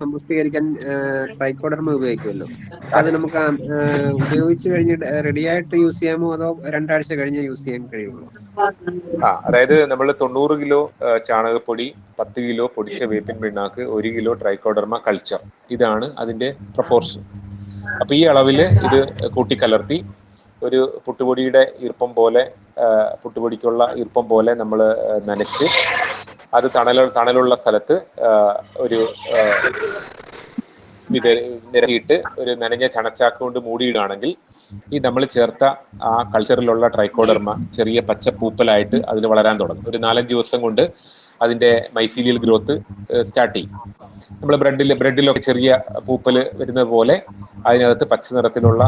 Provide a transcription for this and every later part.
സമ്പുഷ്ടീകരിക്കാൻ trichoderma ഉപയോഗിക്കുമല്ലോ. അത് നമുക്ക് ഉപയോഗിച്ച് കഴിഞ്ഞ് റെഡിയായിട്ട് യൂസ് ചെയ്യാമോ അതോ രണ്ടാഴ്ച കഴിഞ്ഞ് യൂസ് ചെയ്യാൻ കഴിയുമോ ആ അതായത് നമ്മൾ തൊണ്ണൂറ് കിലോ ചാണകപ്പൊടി പത്ത് കിലോ പൊടിച്ച വേപ്പിൻ പിണ്ണാക്ക് ഒരു കിലോ ട്രൈക്കോഡർമ കൾച്ചർ. ഇതാണ് അതിന്റെ പ്രപ്പോർഷൻ. അപ്പൊ ഈ അളവിൽ ഇത് കൂട്ടിക്കലർത്തി ഒരു പുട്ടുപൊടിയുടെ ഈർപ്പം പോലെ പുട്ടുപൊടിക്കുള്ള ഈർപ്പം പോലെ നമ്മൾ നനച്ച് അത് തണൽ തണലുള്ള സ്ഥലത്ത് ഒരു ഇത് നിരത്തിയിട്ട് ഒരു നനഞ്ഞ ചണച്ചാക്ക് കൊണ്ട് മൂടിയിടുകയാണെങ്കിൽ ഈ നമ്മൾ ചേർത്ത ആ കൾച്ചറിലുള്ള ട്രൈക്കോഡർമ ചെറിയ പച്ച പൂപ്പലായിട്ട് അതിൽ വളരാൻ തുടങ്ങും. ഒരു നാലഞ്ച് ദിവസം കൊണ്ട് അതിന്റെ മൈസീലിയൽ ഗ്രോത്ത് സ്റ്റാർട്ട് ചെയ്യും. നമ്മൾ ബ്രെഡിൽ ബ്രെഡിലൊക്കെ ചെറിയ പൂപ്പൽ വരുന്നത് പോലെ അതിനകത്ത് പച്ച നിറത്തിലുള്ള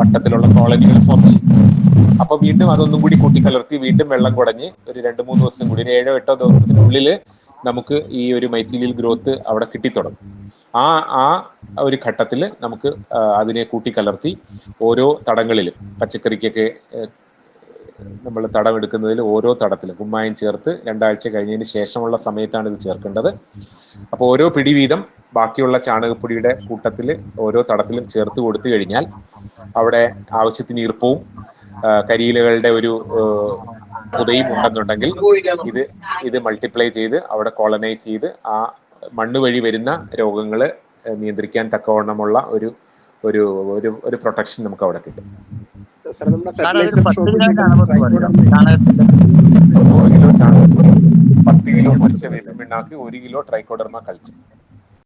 വട്ടത്തിലുള്ള കോളനികൾ ഫോം ചെയ്യും. അപ്പൊ വീണ്ടും അതൊന്നും കൂടി കൂട്ടിക്കലർത്തി വീണ്ടും വെള്ളം കുടഞ്ഞ് ഒരു രണ്ട് മൂന്ന് ദിവസം കൂടി ഒരു ഏഴോ എട്ടോ ദിവസത്തിനുള്ളിൽ നമുക്ക് ഈ ഒരു മൈസീലിയൽ ഗ്രോത്ത് അവിടെ കിട്ടിത്തുടങ്ങും. ആ ആ ഒരു ഘട്ടത്തിൽ നമുക്ക് അതിനെ കൂട്ടിക്കലർത്തി ഓരോ തടങ്ങളിലും പച്ചക്കറിക്കൊക്കെ നമ്മൾ തടം എടുക്കുന്നതിൽ ഓരോ തടത്തിലും കുമ്മായം ചേർത്ത് രണ്ടാഴ്ച കഴിഞ്ഞതിന് ശേഷമുള്ള സമയത്താണ് ഇത് ചേർക്കേണ്ടത്. അപ്പോൾ ഓരോ പിടി വീതം ബാക്കിയുള്ള ചാണകപ്പൊടിയുടെ കൂട്ടത്തിൽ ഓരോ തടത്തിലും ചേർത്ത് കൊടുത്തു കഴിഞ്ഞാൽ അവിടെ ആവശ്യത്തിന് ഈർപ്പവും കരിയിലകളുടെ ഒരു പുതയും ഉണ്ടെന്നുണ്ടെങ്കിൽ ഇത് ഇത് മൾട്ടിപ്ലൈ ചെയ്ത് അവിടെ കോളനൈസ് ചെയ്ത് ആ മണ്ണ് വഴി വരുന്ന രോഗങ്ങൾ നിയന്ത്രിക്കാൻ തക്കവണ്ണമുള്ള ഒരു ഒരു ഒരു ഒരു പ്രൊട്ടക്ഷൻ നമുക്ക് അവിടെ കിട്ടും. പത്ത് കിലോ പൊടിച്ച വേപ്പിൻ പിണ്ണാക്ക് ഒരു കിലോ ട്രൈക്കോഡർമ കൾച്ചർ